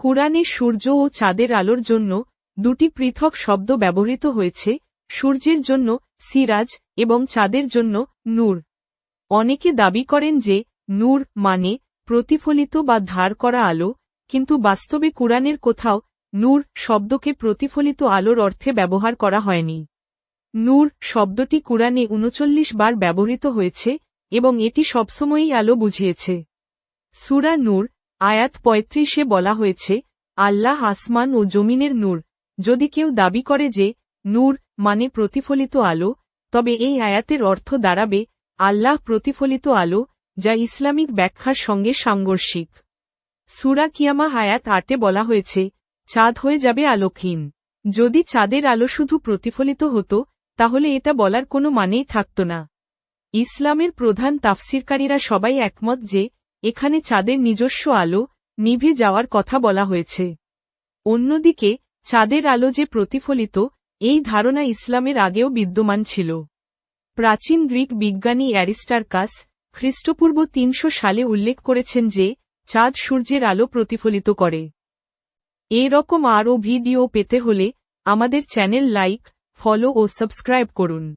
কুরআনে সূর্য ও চাঁদের আলোর জন্য দুটি পৃথক শব্দ ব্যবহৃত হয়েছে, সূর্যের জন্য সিরাজ এবং চাঁদের জন্য নূর। অনেকে দাবি করেন যে নূর মানে প্রতিফলিত বা ধার করা আলো, কিন্তু বাস্তবে কুরআনের কোথাও নূর শব্দকে প্রতিফলিত আলোর অর্থে ব্যবহার করা হয়নি। নূর শব্দটি কুরআনে উনচল্লিশ বার ব্যবহৃত হয়েছে এবং এটি সবসময়ই আলো বুঝিয়েছে। সুরা নূর আয়াত পঁয়ত্রিশে বলা হয়েছে, আল্লাহ আসমান ও জমিনের নূর। যদি কেউ দাবি করে যে, নূর মানে প্রতিফলিত আলো, তবে এই আয়াতের অর্থ দাঁড়াবে, আল্লাহ প্রতিফলিত আলো, যা ইসলামিক ব্যাখ্যার সঙ্গে সাংঘর্ষিক। সুরা কিয়ামা হায়াত আটে বলা হয়েছে, চাঁদ হয়ে যাবে আলোকহীন। যদি চাঁদের আলো শুধু প্রতিফলিত হতো, তাহলে এটা বলার কোনো মানেই থাকত না। ইসলামের প্রধান তাফসিরকারীরা সবাই একমত যে এখানে চাঁদের নিজস্ব আলো নিভে যাওয়ার কথা বলা হয়েছে। অন্যদিকে, চাঁদের আলো যে প্রতিফলিত, এই ধারণা ইসলামের আগেও বিদ্যমান ছিল। প্রাচীন গ্রিক বিজ্ঞানী অ্যারিস্টারকাস খ্রিস্টপূর্ব তিনশো সালে উল্লেখ করেছেন যে, চাঁদ সূর্যের আলো প্রতিফলিত করে। এরকম আরও ভিডিও পেতে হলে আমাদের চ্যানেল লাইক, ফলো ও সাবস্ক্রাইব করুন।